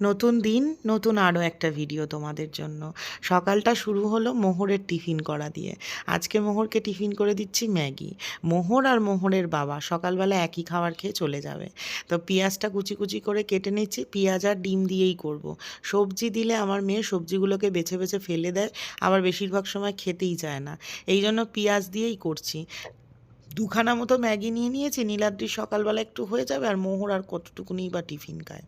নতুন দিন, নতুন আরও একটা ভিডিও তোমাদের জন্য। সকালটা শুরু হলো মোহরের টিফিন করা দিয়ে। আজকে মোহরকে টিফিন করে দিচ্ছি ম্যাগি। মোহর আর মোহরের বাবা সকালবেলা একই খাবার খেয়ে চলে যাবে। তো পেঁয়াজটা কুচি কুচি করে কেটে নিচ্ছি। পেঁয়াজ আর ডিম দিয়েই করব। সবজি দিলে আমার মেয়ে সবজিগুলোকে বেছে বেছে ফেলে দেয়। আবার বেশিরভাগ সময় খেতেই চায় না। এই জন্য পেঁয়াজ দিয়েই করছি। দুখানা মতো ম্যাগি নিয়ে নিয়েছি নীলাদ্রি সকালবেলা একটু হয়ে যাবে আর মোহর আর কতটুকুনি বা টিফিন খায়।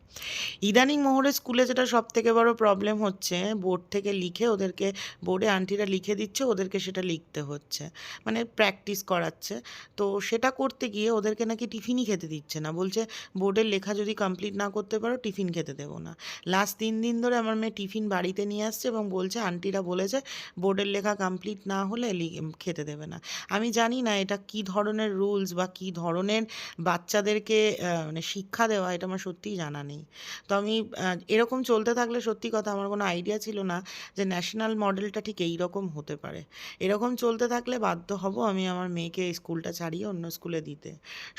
ইদানিং মোহরের স্কুলে যেটা সব থেকে বড় প্রবলেম হচ্ছে, বোর্ড থেকে লিখে ওদেরকে, বোর্ডে আন্টিরা লিখে দিচ্ছে, ওদেরকে সেটা লিখতে হচ্ছে মানে প্র্যাকটিস করাচ্ছে। তো সেটা করতে গিয়ে ওদেরকে নাকি টিফিনই খেতে দিচ্ছে না, বলছে বোর্ডের লেখা যদি কমপ্লিট না করতে পারো, টিফিন খেতে দেবো না। লাস্ট তিন দিন ধরে আমার মেয়ে টিফিন বাড়িতে নিয়ে আসছে এবং বলছে, আন্টিরা বলেছে বোর্ডের লেখা কমপ্লিট না হলে খেতে দেবে না। আমি জানি না এটা কী ধরনের রুলস বা কী ধরনের বাচ্চাদেরকে মানে শিক্ষা দেওয়া, এটা আমার সত্যিই জানা নেই। তো আমি এরকম চলতে থাকলে সত্যি কথা আমার কোনো আইডিয়া ছিল না যে ন্যাশনাল মডেলটা ঠিক এই রকম হতে পারে। এরকম চলতে থাকলে বাধ্য হব আমি আমার মেয়েকে স্কুলটা ছাড়িয়ে অন্য স্কুলে দিতে।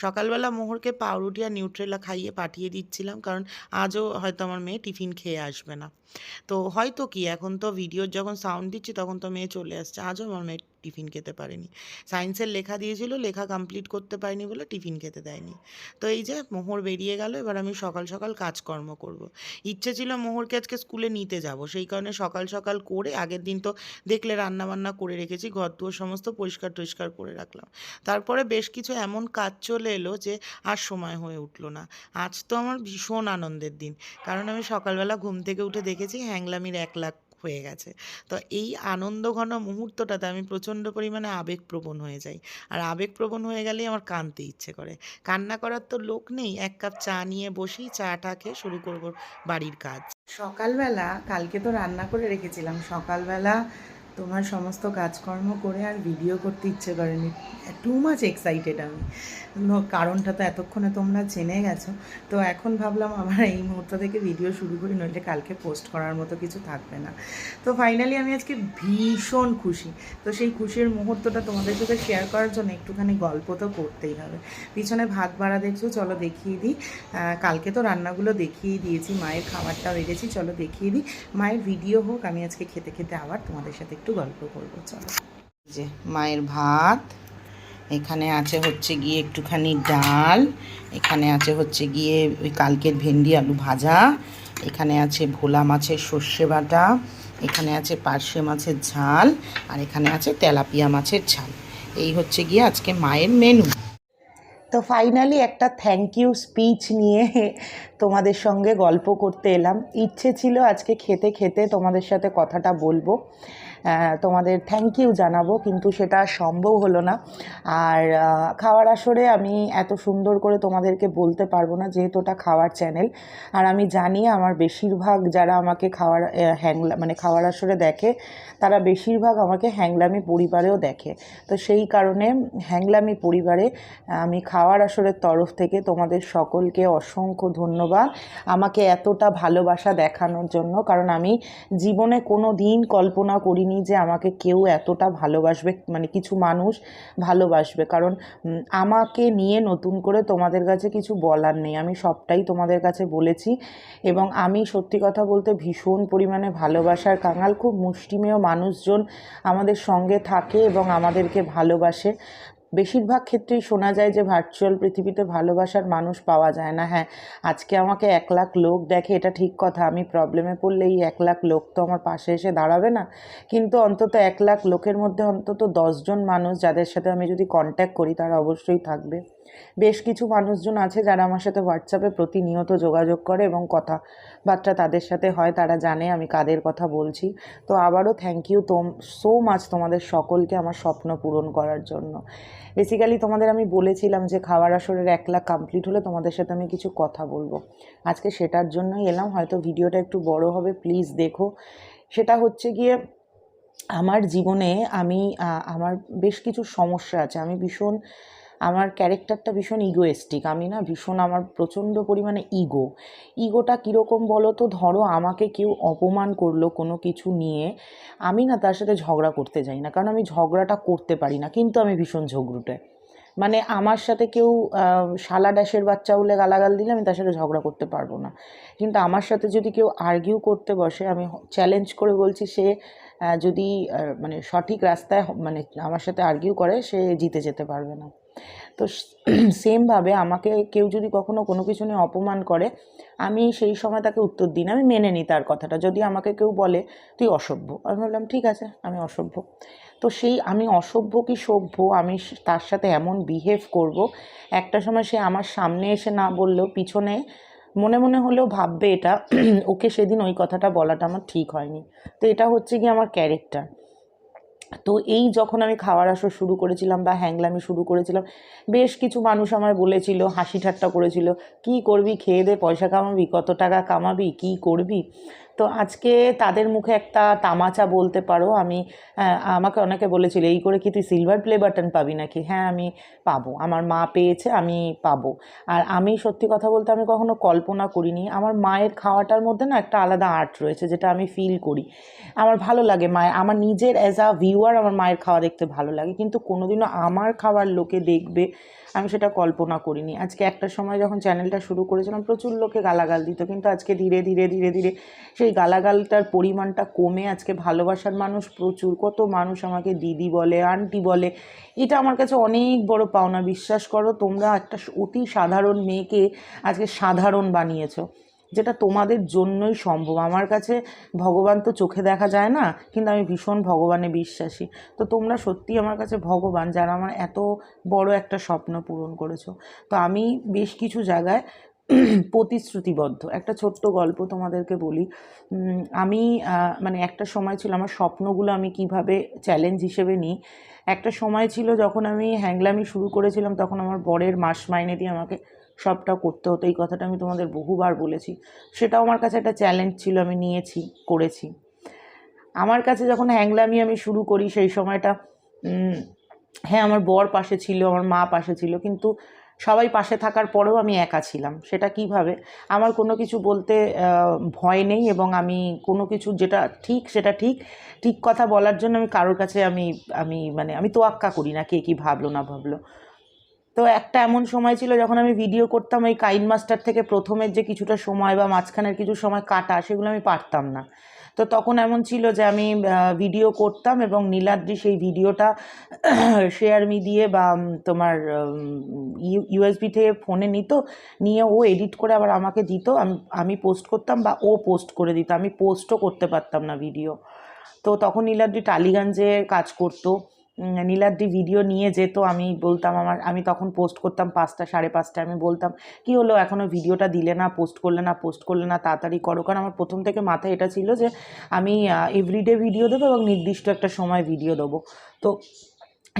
সকালবেলা মোহরকে পাউরুটি আর নিউট্রেলা খাইয়ে পাঠিয়ে দিচ্ছিলাম কারণ আজও হয়তো আমার মেয়ে টিফিন খেয়ে আসবে না। তো হয়তো কি, এখন তো ভিডিওর যখন সাউন্ড দিচ্ছি তখন তো মেয়ে চলে আসছে, আজও আমার মেয়ে টিফিন খেতে পারেনি। সায়েন্সের লেখা দিয়েছিল, লেখা কমপ্লিট করতে পারিনি বলে টিফিন খেতে দেয়নি। তো এই যে মোহর বেরিয়ে গেল, এবার আমি সকাল সকাল কাজকর্ম করব। ইচ্ছে ছিল মোহরকে আজকে স্কুলে নিতে যাব, সেই কারণে সকাল সকাল করে আগের দিন তো দেখলে রান্না বান্না করে রেখেছি, ঘর দুয়ার সমস্ত পরিষ্কার টরিষ্কার করে রাখলাম। তারপরে বেশ কিছু এমন কাজ চলে এলো যে আর সময় হয়ে উঠল না। আজ তো আমার ভীষণ আনন্দের দিন, কারণ আমি সকালবেলা ঘুম থেকে উঠে দেখেছি হ্যাংলামির এক লাখ হয়ে গেছে। তো এই আনন্দ ঘন মুহূর্তটাতে আমি প্রচণ্ড পরিমাণে আবেগপ্রবণ হয়ে যাই। আর আবেগপ্রবণ হয়ে গেলেই আমার কাঁদতে ইচ্ছে করে। কান্না করার তো লোক নেই, এক কাপ চা নিয়ে বসি চাটা খেয়ে শুরু করব বাড়ির কাজ। সকালবেলা, কালকে তো রান্না করে রেখেছিলাম, সকালবেলা তোমার সমস্ত কাজকর্ম করে আর ভিডিও করতে ইচ্ছে করেনি। টু মাচ এক্সাইটেড আমি। কারণটা তো এতক্ষণে তোমরা জেনে গেছো। তো এখন ভাবলাম আমার এই মুহূর্ত থেকে ভিডিও শুরু করি, নইলে কালকে পোস্ট করার মতো কিছু থাকবে না। তো ফাইনালি আমি আজকে ভীষণ খুশি। তো সেই খুশির মুহূর্তটা তোমাদের সাথে শেয়ার করার জন্য একটুখানি গল্প তো করতেই হবে। পিছনে ভাত বাড়া দেখছ, চলো দেখিয়ে দিই। কালকে তো রান্নাগুলো দেখিয়ে দিয়েছি, মায়ের খাবারটা বেড়েছি চলো দেখিয়ে দিই। মায়ের ভিডিও হোক, আমি আজকে খেতে খেতে আবার তোমাদের সাথে একটু গল্প করব চলো। যে মায়ের ভাত এখানে আছে হচ্ছে গিয়ে একটুখানি ডাল এখানে আছে হচ্ছে গিয়ে ওই কালকের ভেন্ডি আলু ভাজা এখানে আছে ভোলা মাছের সর্ষে বাটা এখানে আছে পার্শে মাছের ঝাল আর এখানে আছে তেলাপিয়া মাছের ঝাল। এই হচ্ছে গিয়ে আজকে মায়ের মেনু তো ফাইনালি একটা থ্যাংক ইউ স্পিচ নিয়ে তোমাদের সঙ্গে গল্প করতে এলাম। ইচ্ছে ছিল আজকে খেতে খেতে তোমাদের সাথে কথাটা বলব। তোমাদের থ্যাংক ইউ জানাব, কিন্তু সেটা সম্ভব হলো না। আর খাওয়ার আসরে আমি এত সুন্দর করে তোমাদেরকে বলতে পারব না, যেহেতু ওটা খাওয়ার চ্যানেল আর আমি জানি আমার বেশিরভাগ যারা আমাকে খাওয়ার হ্যাংলা মানে খাওয়ার আসরে দেখে, তারা বেশিরভাগ আমাকে হ্যাংলামি পরিবারেও দেখে। তো সেই কারণে হ্যাংলামি পরিবারে আমি খাওয়ার আসরের তরফ থেকে তোমাদের সকলকে অসংখ্য ধন্যবাদ আমাকে এতটা ভালোবাসা দেখানোর জন্য, কারণ আমি জীবনে কোনো দিন কল্পনা করিনি যে আমাকে কেউ এতটা ভালোবাসবে মানে কিছু মানুষ ভালোবাসবে। কারণ আমাকে নিয়ে নতুন করে তোমাদের কাছে কিছু বলার নেই। আমি সবটাই তোমাদের কাছে বলেছি এবং আমি সত্যি কথা বলতে ভীষণ পরিমাণে ভালোবাসার কাঙাল। খুব মুষ্টিমেয় মানুষজন আমাদের সঙ্গে থাকে এবং আমাদেরকে ভালোবাসে। বেশিরভাগ ক্ষেত্রেই শোনা যায় যে ভার্চুয়াল পৃথিবীতে ভালোবাসার মানুষ পাওয়া যায় না। হ্যাঁ আজকে আমাকে এক লাখ লোক দেখে এটা ঠিক কথা। আমি প্রবলেমে পড়লে এই এক লাখ লোক তো আমার পাশে এসে দাঁড়াবে না। কিন্তু অন্তত এক লাখ লোকের মধ্যে অন্তত দশজন মানুষ যাদের সাথে আমি যদি কন্ট্যাক্ট করি, তারা অবশ্যই থাকবে। বেশ কিছু মানুষজন আছে যারা আমার সাথে হোয়াটসঅ্যাপে প্রতিনিয়ত যোগাযোগ করে এবং কথাবার্তা তাদের সাথে হয়, তারা জানে আমি কাদের কথা বলছি। তো আবারও থ্যাংক ইউ তোম সো মাচ তোমাদের সকলকে আমার স্বপ্ন পূরণ করার জন্য। বেসিক্যালি তোমাদের আমি বলেছিলাম যে খাওয়ার আসরের এক লাখ কমপ্লিট হলে তোমাদের সাথে আমি কিছু কথা বলব। আজকে সেটার জন্যই এলাম, হয়তো ভিডিওটা একটু বড় হবে প্লিজ দেখো। সেটা হচ্ছে গিয়ে আমার জীবনে আমি আমার বেশ কিছু সমস্যা আছে। আমি ভীষণ আমার ক্যারেক্টারটা ভীষণ ইগোয়েস্টিক আমি না ভীষণ আমার প্রচণ্ড পরিমাণে ইগো ইগোটা কীরকম বলো তো? ধরো আমাকে কেউ অপমান করল কোনো কিছু নিয়ে, আমি না তার সাথে ঝগড়া করতে যাই না, কারণ আমি ঝগড়াটা করতে পারি না, কিন্তু আমি ভীষণ ঝগড়ুটে। মানে আমার সাথে কেউ শালা ড্যাশের বাচ্চা বলে গালাগাল দিলে আমি তার সাথে ঝগড়া করতে পারব না। কিন্তু আমার সাথে যদি কেউ আর্গিউ করতে বসে, আমি চ্যালেঞ্জ করে বলছি সে যদি মানে সঠিক রাস্তায় মানে আমার সাথে আর্গিউ করে, সে জিতে যেতে পারবে না। তো সেমভাবে আমাকে কেউ যদি কখনো কোনো কিছু নিয়ে অপমান করে, আমি সেই সময় তাকে উত্তর দিই না, আমি মেনে নিই তার কথাটা। যদি আমাকে কেউ বলে, তুই অসভ্য। আমি বললাম ঠিক আছে, আমি অসভ্য। তো সেই আমি অসভ্য কি সভ্য, আমি তার সাথে এমন বিহেভ করব, একটা সময় সে আমার সামনে এসে না বললেও পিছনে মনে মনে হলেও ভাববে এটা, ওকে সেদিন ওই কথাটা বলাটা আমার ঠিক হয়নি। তো এটা হচ্ছে কি আমার ক্যারেক্টার তো এই যখন আমি খাওয়ার আসর শুরু করেছিলাম বা হ্যাংলামি শুরু করেছিলাম, বেশ কিছু মানুষ আমার বলেছিল হাসি ঠাট্টা করেছিল, কি করবি? খেয়ে দে, পয়সা কামাবি? কত টাকা কামাবি? কি করবি? তো আজকে তাদের মুখে একটা তামাচা বলতে পারো। আমি আমাকে অনেকে বলেছিল, এই করে কি তুই সিলভার প্লে বাটন পাবি নাকি? হ্যাঁ আমি পাবো। আমার মা পেয়েছে, আমি পাবো। আর আমি সত্যি কথা বলতে আমি কখনো কল্পনা করিনি। আমার মায়ের খাওয়াটার মধ্যে না একটা আলাদা আর্ট রয়েছে, যেটা আমি ফিল করি। আমার ভালো লাগে মায়ের, আমার নিজের অ্যাজ আ ভিউয়ার আমার মায়ের খাওয়া দেখতে ভালো লাগে। কিন্তু কোনোদিনও আমার খাওয়ার লোকে দেখবে আমি সেটা কল্পনা করিনি। আজকে একটা সময় যখন চ্যানেলটা শুরু করেছিলাম, প্রচুর লোকে গালাগাল দিত, কিন্তু আজকে ধীরে ধীরে ধীরে ধীরে সেই গালাগালটার পরিমাণটা কমে, আজকে ভালোবাসার মানুষ প্রচুর। কত মানুষ আমাকে দিদি বলে আন্টি বলে, এটা আমার কাছে অনেক বড় পাওনা। বিশ্বাস করো, তোমরা একটা অতি সাধারণ মেয়েকে আজকে সাধারণ বানিয়েছো। যেটা তোমাদের জন্যই সম্ভব। আমার কাছে ভগবান তো চোখে দেখা যায় না, কিন্তু আমি ভীষণ ভগবানে বিশ্বাসী। তো তোমরা সত্যি আমার কাছে ভগবান, যারা আমার এত বড় একটা স্বপ্ন পূরণ করেছ। তো আমি বেশ কিছু জায়গায় প্রতিশ্রুতিবদ্ধ। একটা ছোট্ট গল্প তোমাদেরকে বলি। আমি মানে একটা সময় ছিল আমার স্বপ্নগুলো আমি কীভাবে চ্যালেঞ্জ হিসেবে নিই। একটা সময় ছিল যখন আমি হ্যাংলামি শুরু করেছিলাম, তখন আমার বরের মাস মাইনে দিয়ে আমাকে সবটা করতে হতো। এই কথাটা আমি তোমাদের বহুবার বলেছি। সেটাও আমার কাছে একটা চ্যালেঞ্জ ছিল, আমি নিয়েছি, করেছি। আমার কাছে যখন হ্যাংলামি আমি শুরু করি, সেই সময়টা হ্যাঁ আমার বর পাশে ছিল, আমার মা পাশে ছিল, কিন্তু সবাই পাশে থাকার পরেও আমি একা ছিলাম। সেটা কীভাবে? আমার কোনো কিছু বলতে ভয় নেই এবং আমি কোনো কিছু যেটা ঠিক, সেটা ঠিক ঠিক কথা বলার জন্য আমি কারোর কাছে আমি আমি মানে আমি তোয়াক্কা করি না কে কী ভাবলো, না ভাবলো। তো একটা এমন সময় ছিল যখন আমি ভিডিও করতাম এই কাইন মাস্টার থেকে প্রথমের যে কিছুটা সময় বা মাঝখানের কিছু সময় কাটা, সেগুলো আমি পারতাম না। তো তখন এমন ছিল যে আমি ভিডিও করতাম এবং নীলাদ্রি সেই ভিডিওটা শেয়ার মি দিয়ে বা তোমার ইউএসবি থেকে ফোনে নিত, নিয়ে ও এডিট করে আবার আমাকে দিত। আমি আমি পোস্ট করতাম বা ও পোস্ট করে দিত। আমি পোস্টও করতে পারতাম না ভিডিও তো তখন নীলাদ্রি টালিগঞ্জে কাজ করতো। নীলাদ্রি ভিডিও নিয়ে যেত, আমি বলতাম আমার, আমি তখন পোস্ট করতাম পাঁচটা, সাড়ে পাঁচটা আমি বলতাম, কি হলো? এখনও ভিডিওটা দিলে না পোস্ট করলে না পোস্ট করলে না, তাড়াতাড়ি করো। কারণ আমার প্রথম থেকে মাথায় এটা ছিল যে, আমি এভরিডে ভিডিও দেবো এবং নির্দিষ্ট একটা সময় ভিডিও দেবো। তো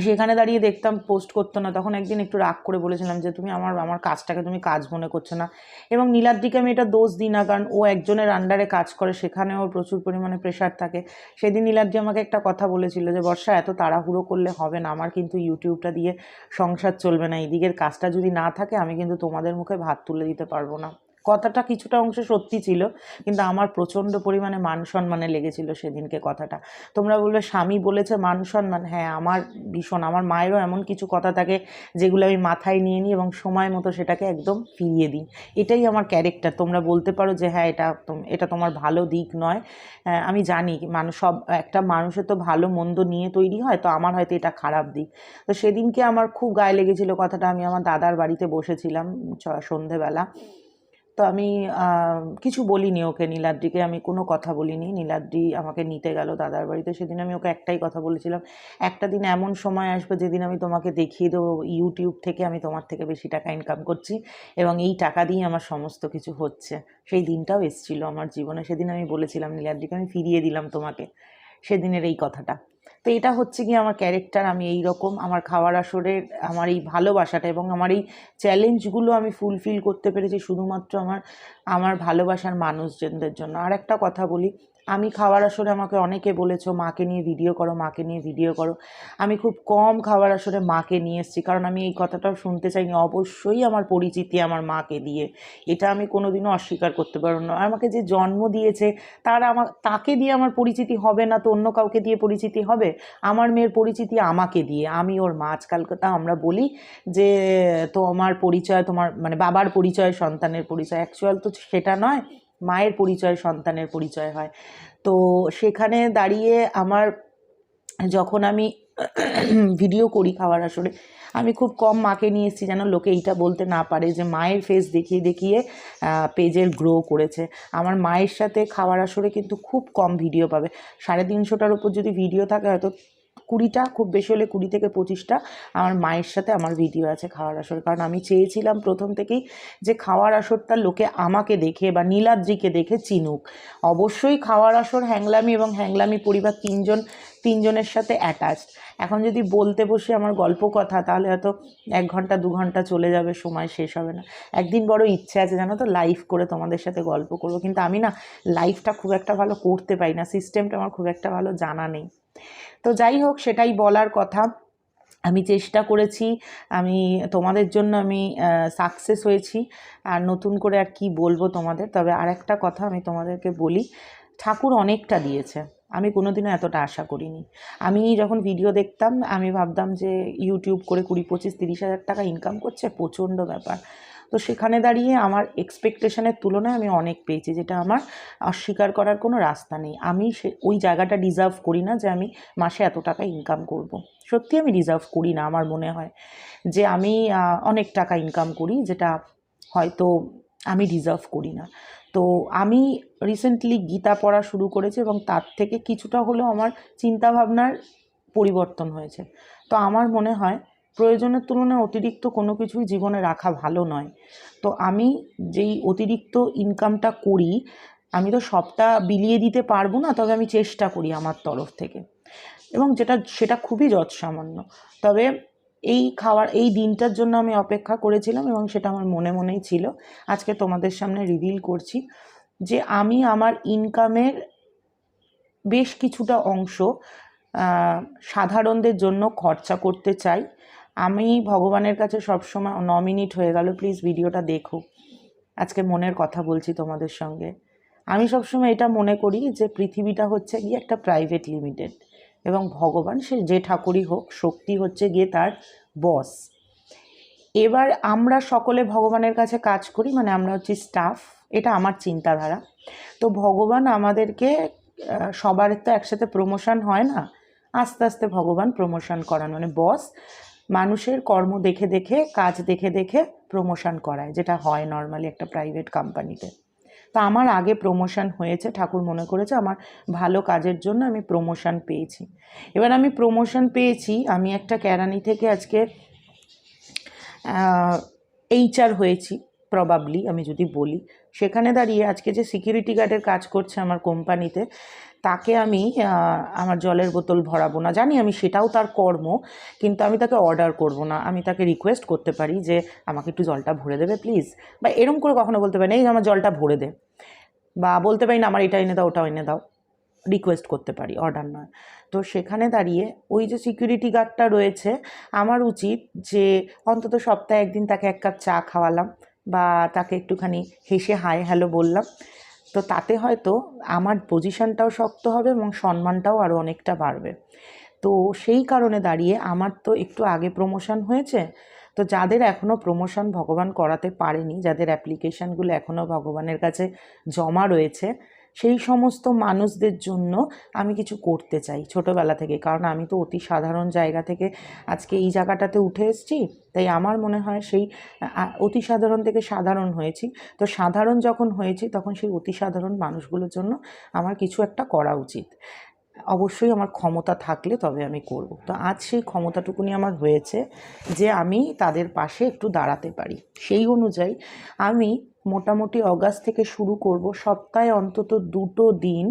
সেখানে দাঁড়িয়ে দেখতাম পোস্ট করতো না। তখন একদিন একটু রাগ করে বলেছিলাম যে, তুমি আমার আমার কাজটাকে তুমি কাজ মনে করছ না। এবং নীলাদ্রিকে আমি এটা দোষ দিই না, কারণ ও একজনের আন্ডারে কাজ করে সেখানে ওর প্রচুর পরিমাণে প্রেশার থাকে। সেদিন নীলাদ্রি আমাকে একটা কথা বলেছিল যে, বর্ষা, এত তাড়াহুড়ো করলে হবে না। আমার কিন্তু ইউটিউবটা দিয়ে সংসার চলবে না। এই দিকের কাজটা যদি না থাকে, আমি কিন্তু তোমাদের মুখে ভাত তুলে দিতে পারব না। কথাটা কিছুটা অংশে সত্যি ছিল কিন্তু আমার প্রচণ্ড পরিমাণে মান সম্মানে লেগেছিল সেদিনকে কথাটা। তোমরা বলবে স্বামী বলেছে মান সম্মান? হ্যাঁ আমার ভীষণ আমার মায়েরও এমন কিছু কথা থাকে যেগুলো আমি মাথায় নিয়ে নিই এবং সময় মতো সেটাকে একদম ফিরিয়ে দিই। এটাই আমার ক্যারেক্টার তোমরা বলতে পারো যে হ্যাঁ এটা এটা তোমার ভালো দিক নয়। আহ, আমি জানি মানুষ সব একটা মানুষের তো ভালো মন্দ নিয়ে তৈরি হয় তো আমার হয়তো এটা খারাপ দিক। তো সেদিনকে আমার খুব গায়ে লেগেছিল কথাটা। আমি আমার দাদার বাড়িতে বসেছিলাম সন্ধেবেলা। তো আমি কিছু বলিনি ওকে নীলাদ্রিকে। আমি কোনো কথা বলিনি। নীলাদ্রি আমাকে নিতে গেল দাদার বাড়িতে। সেদিন আমি ওকে একটাই কথা বলেছিলাম, একটা দিন এমন সময় আসবে যেদিন আমি তোমাকে দেখিয়ে দেবো, ইউটিউব থেকে আমি তোমার থেকে বেশি টাকা ইনকাম করছি এবং এই টাকা দিয়ে আমার সমস্ত কিছু হচ্ছে। সেই দিনটাও এসেছিল আমার জীবনে। সেদিন আমি বলেছিলাম নীলাদ্রিকে, আমি ফিরিয়ে দিলাম তোমাকে। সেদিনের এই কথাটা। তো এটা হচ্ছে কি আমার ক্যারেক্টার আমি এই রকম আমার খাওয়ার আসরের আমার এই ভালোবাসাটা এবং আমার এই চ্যালেঞ্জগুলো আমি ফুলফিল করতে পেরেছি শুধুমাত্র আমার আমার ভালোবাসার মানুষজনদের জন্য। আর একটা কথা বলি আমি খাওয়ার আসরে আমাকে অনেকে বলেছ, মাকে নিয়ে ভিডিও করো, মাকে নিয়ে ভিডিও করো। আমি খুব কম খাওয়ার আসরে মাকে নিয়ে এসেছি, কারণ আমি এই কথাটাও শুনতে চাইনি। অবশ্যই আমার পরিচিতি আমার মাকে দিয়ে। এটা আমি কোনোদিনও অস্বীকার করতে পারব না। আমাকে যে জন্ম দিয়েছে, তার আমার তাকে দিয়ে আমার পরিচিতি হবে না তো অন্য কাউকে দিয়ে পরিচিতি হবে? আমার মেয়ের পরিচিতি আমাকে দিয়ে। আমি ওর মা তা আমরা বলি যে তো আমার পরিচয়, তোমার মানে বাবার পরিচয়, সন্তানের পরিচয়। অ্যাকচুয়াল তো সেটা নয়। মায়ের পরিচয়, সন্তানের পরিচয় হয়। তো সেখানে দাঁড়িয়ে আমার যখন আমি ভিডিও করি খাওয়ার আসরে, আমি খুব কম মাকে নিয়ে এসেছি যেন লোকে এইটা বলতে না পারে যে মায়ের ফেস দেখিয়ে দেখিয়ে পেজের গ্রো করেছে। আমার মায়ের সাথে খাওয়ার আসরে কিন্তু খুব কম ভিডিও পাবে। সাড়ে তিনশোটার উপর যদি ভিডিও থাকে হয়তো কুড়িটা, খুব বেশি হলে কুড়ি থেকে পঁচিশটা আমার মায়ের সাথে আমার ভিডিও আছে খাওয়ার আসর। কারণ আমি চেয়েছিলাম প্রথম থেকেই যে খাওয়ার আসরটা লোকে আমাকে দেখে বা নীলাদ্রিকে দেখে চিনুক। অবশ্যই খাওয়ার আসর হ্যাংলামি এবং হ্যাংলামি পরিবার তিনজন, তিনজনের সাথে অ্যাটাচড এখন যদি বলতে বসে আমার গল্প কথা, তাহলে হয়তো এক ঘণ্টা, দু ঘণ্টা চলে যাবে, সময় শেষ হবে না। একদিন বড় ইচ্ছে আছে জানো তো লাইভ করে তোমাদের সাথে গল্প করব। কিন্তু আমি না লাইভটা খুব একটা ভালো করতে পারি না। সিস্টেমটা আমার খুব একটা ভালো জানা নেই। তো যাই হোক, সেটাই বলার কথা। আমি চেষ্টা করেছি, আমি তোমাদের জন্য আমি সাকসেস হয়েছি। আর নতুন করে আর কি বলব তোমাদের, তবে আর একটা কথা আমি তোমাদেরকে বলি, ঠাকুর অনেকটা দিয়েছে। আমি কোনোদিনও এতটা আশা করিনি। আমি যখন ভিডিও দেখতাম, আমি ভাবতাম যে ইউটিউব করে কুড়ি পঁচিশ তিরিশ হাজার টাকা ইনকাম করছে, প্রচণ্ড ব্যাপার। তো সেখানে দাঁড়িয়ে আমার এক্সপেকটেশনের তুলনায় আমি অনেক পেয়েছি, যেটা আমার অস্বীকার করার কোনো রাস্তা নেই। আমি সে, ওই জায়গাটা ডিজার্ভ করি না যে আমি মাসে এত টাকা ইনকাম করব। সত্যি আমি ডিজার্ভ করি না আমার মনে হয় যে আমি অনেক টাকা ইনকাম করি যেটা হয়তো আমি ডিজার্ভ করি না। তো আমি রিসেন্টলি গীতা পড়া শুরু করেছি এবং তার থেকে কিছুটা হলেও আমার চিন্তাভাবনার পরিবর্তন হয়েছে। তো আমার মনে হয় প্রয়োজনের তুলনায় অতিরিক্ত কোনো কিছুই জীবনে রাখা ভালো নয়। তো আমি যেই অতিরিক্ত ইনকামটা করি, আমি তো সবটা বিলিয়ে দিতে পারব না, তবে আমি চেষ্টা করি আমার তরফ থেকে। এবং যেটা, সেটা খুবই যৎসামান্য। তবে এই খাওয়ার, এই দিনটার জন্য আমি অপেক্ষা করেছিলাম এবং সেটা আমার মনে মনেই ছিল। আজকে তোমাদের সামনে রিভিল করছি যে আমি আমার ইনকামের বেশ কিছুটা অংশ সাধারণদের জন্য খরচা করতে চাই। আমি ভগবানের কাছে সবসময় ন মিনিট হয়ে গেল প্লিজ ভিডিওটা দেখো। আজকে মনের কথা বলছি তোমাদের সঙ্গে। আমি সবসময় এটা মনে করি যে পৃথিবীটা হচ্ছে গিয়ে একটা প্রাইভেট লিমিটেড এবং ভগবান সে যে ঠাকুরই হোক, শক্তি হচ্ছে গিয়ে তার বস এবার আমরা সকলে ভগবানের কাছে কাজ করি মানে আমরা হচ্ছি স্টাফ এটা আমার চিন্তাধারা। তো ভগবান আমাদেরকে সবার তো একসাথে প্রমোশন হয় না? আস্তে আস্তে ভগবান প্রমোশন করান মানে বস মানুষের কর্ম দেখে দেখে, কাজ দেখে দেখে প্রমোশন করায়, যেটা হয় নর্মালি একটা প্রাইভেট কোম্পানিতে তা আমার আগে প্রমোশন হয়েছে, ঠাকুর মনে করেছে আমার ভালো কাজের জন্য আমি প্রমোশন পেয়েছি। এবার আমি প্রমোশন পেয়েছি, আমি একটা ক্যারানি থেকে আজকে এইচআর হয়েছি প্রবাবলি আমি যদি বলি। সেখানে দাঁড়িয়ে আজকে যে সিকিউরিটি গার্ডের কাজ করছে আমার কোম্পানিতে তাকে আমি আমার জলের বোতল ভরাবো না। জানি আমি সেটাও তার কর্ম, কিন্তু আমি তাকে অর্ডার করব না। আমি তাকে রিকোয়েস্ট করতে পারি যে, আমাকে একটু জলটা ভরে দেবে প্লিজ বা এরম করে কখনো বলতে পারি না, এই আমার জলটা ভরে দে। বা বলতে পারি, না, আমার এটা এনে দাও ওটা এনে দাও। রিকোয়েস্ট করতে পারি অর্ডার নয় তো সেখানে দাঁড়িয়ে ওই যে সিকিউরিটি গার্ডটা রয়েছে, আমার উচিত যে, অন্তত সপ্তাহে একদিন তাকে এক কাপ চা খাওয়ালাম বা তাকে একটুখানি হেসে হাই হ্যালো বললাম। তো তাতে হয়তো আমার পজিশানটাও শক্ত হবে এবং সম্মানটাও আরও অনেকটা বাড়বে। তো সেই কারণে দাঁড়িয়ে আমার তো একটু আগে প্রমোশন হয়েছে। তো যাদের এখনও প্রমোশন ভগবান করাতে পারেনি, যাদের অ্যাপ্লিকেশানগুলো এখনও ভগবানের কাছে জমা রয়েছে সেই সমস্ত মানুষদের জন্য আমি কিছু করতে চাই ছোটোবেলা থেকে। কারণ আমি তো অতি সাধারণ জায়গা থেকে আজকে এই জায়গাটাতে উঠে এসেছি, তাই আমার মনে হয় সেই অতি সাধারণ থেকে সাধারণ হয়েছি। তো সাধারণ যখন হয়েছি, তখন সেই অতি সাধারণ মানুষগুলোর জন্য আমার কিছু একটা করা উচিত। অবশ্যই আমার ক্ষমতা থাকলে তবে আমি করব। তো আজ সেই ক্ষমতাটুকুনি আমার হয়েছে যে আমি তাদের পাশে একটু দাঁড়াতে পারি। সেই অনুযায়ী আমি মোটামুটি অগাস্ট থেকে শুরু করব। সপ্তাহে অন্তত দুটো দিন,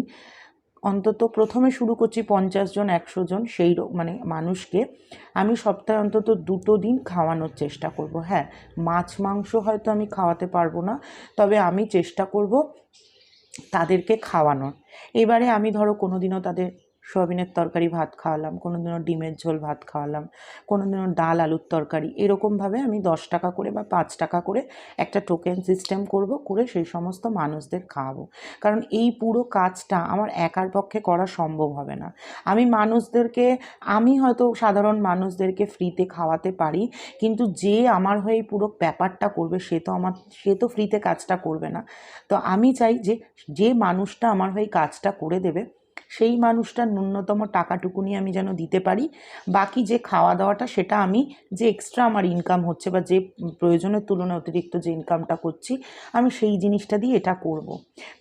অন্তত প্রথমে শুরু করছি পঞ্চাশ জন, একশো জন, সেই মানে মানুষকে। আমি সপ্তাহে অন্তত দুটো দিন খাওয়ানোর চেষ্টা করব। হ্যাঁ মাছ, মাংস হয়তো আমি খাওয়াতে পারব না, তবে আমি চেষ্টা করব তাদেরকে খাওয়ানোর। এবারে আমি ধরো কোনো দিনও তাদের সয়াবিনের তরকারি ভাত খাওয়ালাম কোনো দিনও ডিমের ঝোল ভাত খাওয়ালাম কোনো দিনও ডাল আলুর তরকারি। এরকমভাবে আমি দশ টাকা করে বা পাঁচ টাকা করে একটা টোকেন সিস্টেম করব, করে সেই সমস্ত মানুষদের খাওয়াবো। কারণ এই পুরো কাজটা আমার একার পক্ষে করা সম্ভব হবে না। আমি মানুষদেরকে, আমি হয়তো সাধারণ মানুষদেরকে ফ্রিতে খাওয়াতে পারি, কিন্তু যে আমার হয়ে পুরো ব্যাপারটা করবে, সে তো আমার, সে তো ফ্রিতে কাজটা করবে না। তো আমি চাই যে যে মানুষটা আমার হয়ে কাজটা করে দেবে সেই মানুষটার ন্যূনতম টাকাটুকুনি আমি যেন দিতে পারি। বাকি যে খাওয়া দাওয়াটা সেটা আমি যে এক্সট্রা আমার ইনকাম হচ্ছে বা যে প্রয়োজনের তুলনায় অতিরিক্ত যে ইনকামটা করছি, আমি সেই জিনিসটা দিয়ে এটা করব।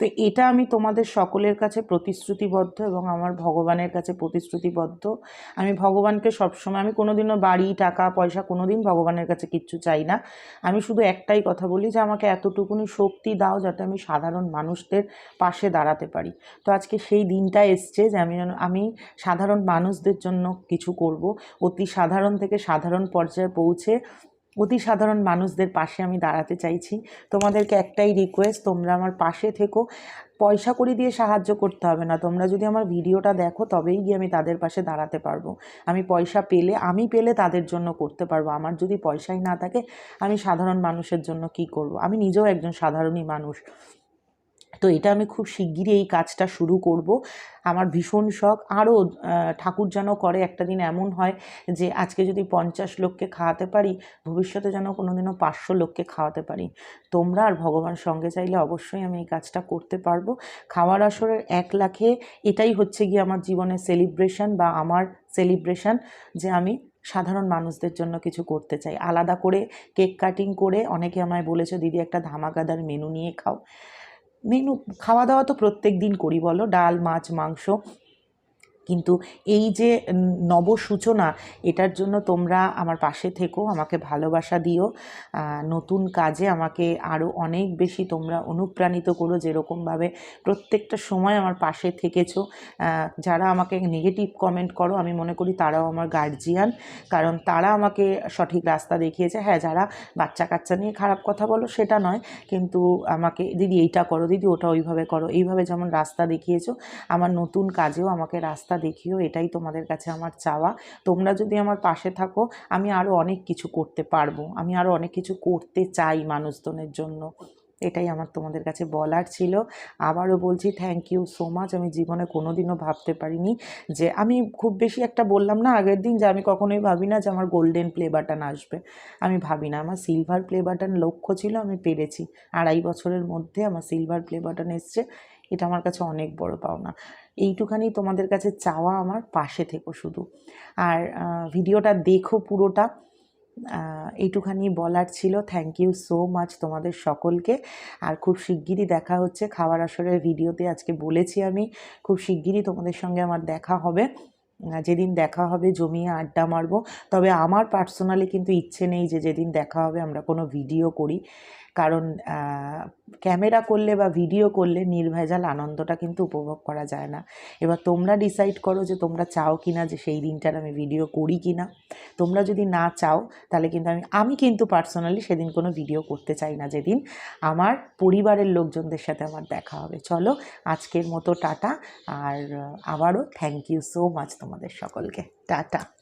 তো এটা আমি তোমাদের সকলের কাছে প্রতিশ্রুতিবদ্ধ এবং আমার ভগবানের কাছে প্রতিশ্রুতিবদ্ধ। আমি ভগবানকে সবসময়, আমি কোনোদিনও বাড়ি, টাকা, পয়সা কোনোদিন ভগবানের কাছে কিচ্ছু চাই না। আমি শুধু একটাই কথা বলি যে আমাকে এতটুকুনি শক্তি দাও যাতে আমি সাধারণ মানুষদের পাশে দাঁড়াতে পারি। তো আজকে সেই দিনটা এসছে যে আমি যেন, আমি সাধারণ মানুষদের জন্য কিছু করব। অতি সাধারণ থেকে সাধারণ পর্যায়ে পৌঁছে অতি সাধারণ মানুষদের পাশে আমি দাঁড়াতে চাইছি। তোমাদেরকে একটাই রিকোয়েস্ট তোমরা আমার পাশে থেকো। পয়সা করি দিয়ে সাহায্য করতে হবে না। তোমরা যদি আমার ভিডিওটা দেখো, তবেই গিয়ে আমি তাদের পাশে দাঁড়াতে পারব। আমি পয়সা পেলে, আমি পেলে তাদের জন্য করতে পারব। আমার যদি পয়সাই না থাকে, আমি সাধারণ মানুষের জন্য কি করব? আমি নিজেও একজন সাধারণই মানুষ। তো এটা আমি খুব শিগগিরই এই কাজটা শুরু করব। আমার ভীষণ শখ। আরও ঠাকুর যেন করে। একটা দিন এমন হয় যে আজকে যদি পঞ্চাশ লোককে খাওয়াতে পারি, ভবিষ্যতে যেন কোনো দিনও পাঁচশো লোককে খাওয়াতে পারি। তোমরা আর ভগবান সঙ্গে চাইলে অবশ্যই আমি এই কাজটা করতে পারব। খাওয়ার আসরের এক লাখে এটাই হচ্ছে গিয়ে আমার জীবনের সেলিব্রেশন বা আমার সেলিব্রেশন যে আমি সাধারণ মানুষদের জন্য কিছু করতে চাই। আলাদা করে কেক কাটিং করে অনেকে আমায় বলেছে, দিদি, একটা ধামাকাদার মেনু নিয়ে খাও। মেনু খাওয়া দাওয়া তো প্রত্যেক দিন করি বলো ডাল মাছ মাংস কিন্তু এই যে নব সূচনা এটার জন্য তোমরা আমার পাশে থেকো, আমাকে ভালোবাসা দিও। নতুন কাজে আমাকে আরও অনেক বেশি তোমরা অনুপ্রাণিত করো, যেরকমভাবে প্রত্যেকটা সময় আমার পাশে থেকেছো। যারা আমাকে নেগেটিভ কমেন্ট করো, আমি মনে করি তারাও আমার গার্জিয়ান কারণ তারা আমাকে সঠিক রাস্তা দেখিয়েছে। হ্যাঁ যারা বাচ্চা কাচ্চা নিয়ে খারাপ কথা বলো, সেটা নয়, কিন্তু আমাকে, দিদি, এইটা করো, দিদি, ওটা ওইভাবে করো। এইভাবে যেমন রাস্তা দেখিয়েছো, আমার নতুন কাজেও আমাকে রাস্তা দেখিও, এটাই তোমাদের কাছে আমার চাওয়া। তোমরা যদি আমার পাশে থাকো, আমি আরও অনেক কিছু করতে পারব। আমি আরও অনেক কিছু করতে চাই মানুষজনের জন্য। এটাই আমার তোমাদের কাছে বলার ছিল। আবারও বলছি থ্যাংক ইউ সো মাচ আমি জীবনে কোনো দিনও ভাবতে পারিনি যে, আমি খুব বেশি একটা বললাম না আগের দিন যে, আমি কখনোই ভাবি না যে, আমার গোল্ডেন প্লে বাটন আসবে। আমি ভাবি না। আমার সিলভার প্লে বাটন লক্ষ্য ছিল, আমি পেরেছি। আড়াই বছরের মধ্যে আমার সিলভার প্লে বাটন এসছে। এটা আমার কাছে অনেক বড় পাওনা। এইটুখানি তোমাদের কাছে চাওয়া আমার পাশে থেকো শুধু। আর ভিডিওটা দেখো পুরোটা। এইটুখানি বলার ছিল। থ্যাংক ইউ সো মাচ তোমাদের সকলকে। আর খুব শিগগিরই দেখা হচ্ছে খাবার আসরের ভিডিওতে। আজকে বলেছি আমি, খুব শিগগিরই তোমাদের সঙ্গে আমার দেখা হবে। যেদিন দেখা হবে জমিয়ে আড্ডা মারবো। তবে আমার পার্সোনালি কিন্তু ইচ্ছে নেই যে যেদিন দেখা হবে আমরা কোনো ভিডিও করি। কারণ ক্যামেরা করলে বা ভিডিও করলে নির্ভেজাল আনন্দটা কিন্তু উপভোগ করা যায় না। এবার তোমরা ডিসাইড করো যে তোমরা চাও কি না যে সেই দিনটার আমি ভিডিও করি কি না তোমরা যদি না চাও, তাহলে কিন্তু আমি আমি কিন্তু পার্সোনালি সেদিন কোনো ভিডিও করতে চাই না। যেদিন আমার পরিবারের লোকজনদের সাথে আমার দেখা হবে। চলো, আজকের মতো টাটা। আর আবারও থ্যাংক ইউ সো মাচ তোমাদের সকলকে। টাটা।